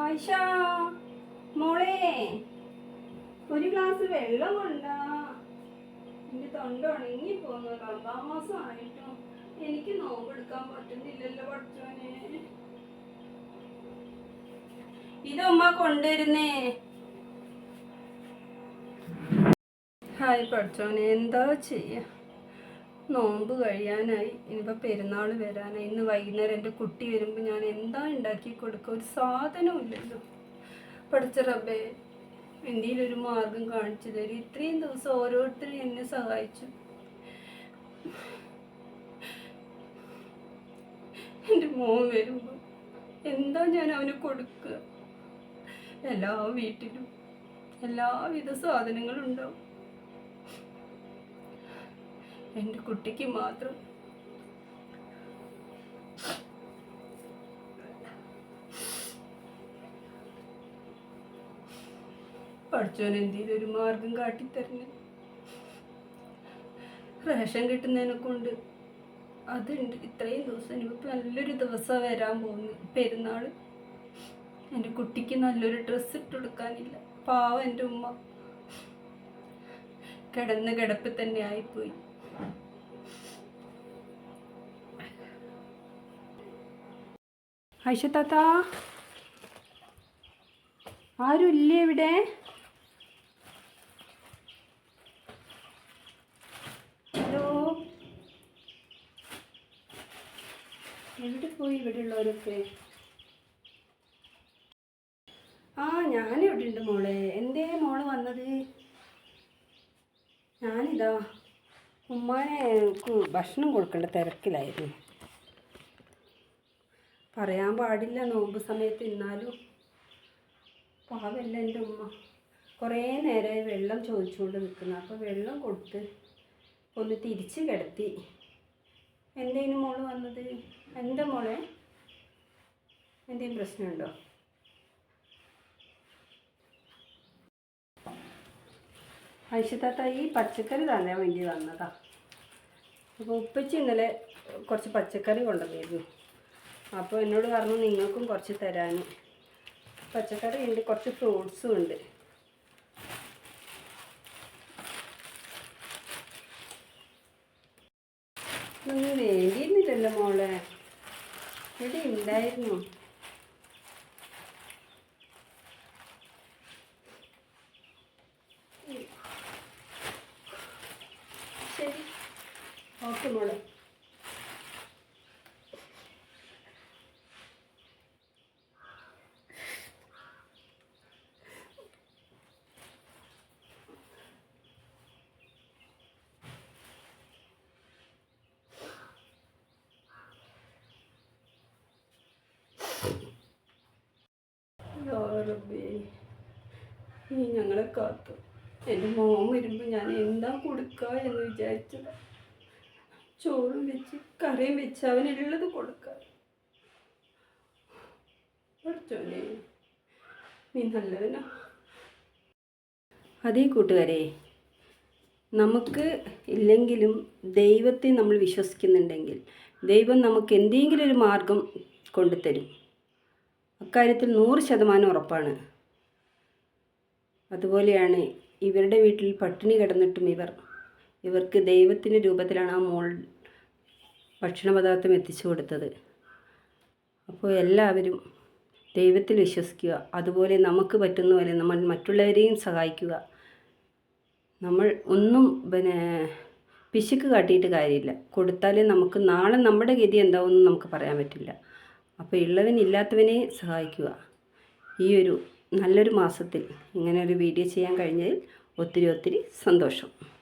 ആയിഷ മോളെ ഒരു ഗ്ലാസ് വെള്ളം കൊണ്ടാ. എന്റെ തൊണ്ട ഉണങ്ങി പോന്നു. രണ്ടാം മാസം ആയിട്ടും എനിക്ക് നോമ്പെടുക്കാൻ പറ്റുന്നില്ലല്ലോ പഠിച്ചോനെ ഇതമ്മ കൊണ്ടുവരുന്നേ. ഹായ് പഠിച്ചോനെ എന്താ ചെയ്യാ? നോമ്പ് കഴിയാനായി ഇനിയിപ്പോൾ പെരുന്നാൾ വരാനായി ഇന്ന് വൈകുന്നേരം എന്റെ കുട്ടി വരുമ്പോൾ ഞാൻ എന്താ ഉണ്ടാക്കി കൊടുക്കുക? ഒരു സാധനവും ഇല്ലല്ലോ പഠിച്ച റബ്ബേ എന്തെങ്കിലും ഒരു മാർഗം കാണിച്ചു തരും. ഇത്രയും ദിവസം ഓരോരുത്തരും എന്നെ സഹായിച്ചു. എന്റെ മോൻ വരുമ്പോൾ എന്താ ഞാൻ അവന് കൊടുക്കുക? എല്ലാ വീട്ടിലും എല്ലാവിധ സാധനങ്ങളും ഉണ്ടാവും. എന്റെ കുട്ടിക്ക് മാത്രം. പഠിച്ചോൻ എന്തെങ്കിലും ഒരു മാർഗം കാട്ടിത്തരണേ റേഷൻ കിട്ടുന്നതിനെ കൊണ്ട് അതുണ്ട്. ഇത്രയും ദിവസം ഇനിയിപ്പോൾ നല്ലൊരു ദിവസം വരാൻ പോകുന്നു പെരുന്നാൾ എന്റെ കുട്ടിക്ക് നല്ലൊരു ഡ്രസ്സ് ഇട്ട് കൊടുക്കാനില്ല. പാവം എന്റെ ഉമ്മ. കിടന്ന് കിടപ്പിൽ തന്നെ ആയിപ്പോയി. ഐഷ താത്ത. ആരും ഇല്ലേ ഇവിടെ? ഹലോ. എവിടെ പോയി ഇവിടെ ഉള്ളവരൊക്കെ? ആ ഞാനിവിടെ ഉണ്ട് മോളെ. എന്തേ മോൾ വന്നത്? ഞാനിതാ ഉമ്മാനെ എനിക്ക് ഭക്ഷണം കൊടുക്കേണ്ട തിരക്കിലായിരുന്നു. പറയാൻ പാടില്ല നോമ്പ് സമയത്ത് ഇന്നാലും പാവല്ല എന്റെ ഉമ്മ. കുറേ നേരമായി വെള്ളം ചോദിച്ചുകൊണ്ട് നിൽക്കുന്നു. അപ്പോൾ വെള്ളം കൊടുത്ത് ഒന്ന് തിരിച്ച് കിടത്തി. എന്തേനും മോൾ വന്നത്? എന്റെ മോളെ? എന്തെങ്കിലും പ്രശ്നമുണ്ടോ? ഐഷത്താത്ത ഈ പച്ചക്കറി തന്നെ വേണ്ടി വന്നതാ. അപ്പോൾ ഉപ്പച്ചി ഇന്നലെ കുറച്ച് പച്ചക്കറി കൊണ്ടുവന്നിരുന്നു. അപ്പോൾ എന്നോട് പറഞ്ഞു നിങ്ങൾക്കും കുറച്ച് തരാൻ. പച്ചക്കറി ഉണ്ട് കുറച്ച് ഫ്രൂട്ട്സും ഉണ്ട്. ഒന്നും വേണ്ടിയിരുന്നില്ലല്ലോ മോളെ. ഇവിടെ ഉണ്ടായിരുന്നു ശരി ഓക്കെ മോളെ. റബ്ബേ ഞങ്ങളെ കാത്തു. എന്റെ മോൻ വരുമ്പോൾ ഞാൻ എന്താ കൊടുക്കുക എന്ന് വിചാരിച്ചത് ചോറും വെച്ച് കറിയും വെച്ച് അവനുള്ളത് കൊടുക്കുക നീ നല്ലവനാ. അതേ കൂട്ടുകാരെ നമുക്ക് ഇല്ലെങ്കിലും ദൈവത്തെ നമ്മൾ വിശ്വസിക്കുന്നുണ്ടെങ്കിൽ ദൈവം നമുക്ക് എന്തെങ്കിലും ഒരു മാർഗം കൊണ്ടുതരും. അക്കാര്യത്തിൽ നൂറ് ശതമാനം ഉറപ്പാണ്. അതുപോലെയാണ് ഇവരുടെ വീട്ടിൽ പട്ടിണി കിടന്നിട്ടും ഇവർ ഇവർക്ക് ദൈവത്തിന്റെ രൂപത്തിലാണ് ആ മോൾ ഭക്ഷണ പദാർത്ഥം എത്തിച്ചു കൊടുത്തത്. അപ്പോൾ എല്ലാവരും ദൈവത്തിൽ വിശ്വസിക്കുക. അതുപോലെ നമുക്ക് പറ്റുന്ന പോലെ നമ്മൾ മറ്റുള്ളവരെയും സഹായിക്കുക. നമ്മൾ ഒന്നും പിന്നെ പിശുക്ക് കാട്ടിയിട്ട് കാര്യമില്ല. കൊടുത്താലേ നമുക്ക് നാളെ നമ്മുടെ ഗതി എന്താവുമെന്ന് നമുക്ക് പറയാൻ പറ്റില്ല. അപ്പോൾ ഉള്ളവനില്ലാത്തവനെ സഹായിക്കുക. ഈ ഒരു നല്ലൊരു മാസത്തിൽ ഇങ്ങനെ ഒരു വീഡിയോ ചെയ്യാൻ കഴിഞ്ഞതിൽ ഒത്തിരി ഒത്തിരി സന്തോഷം.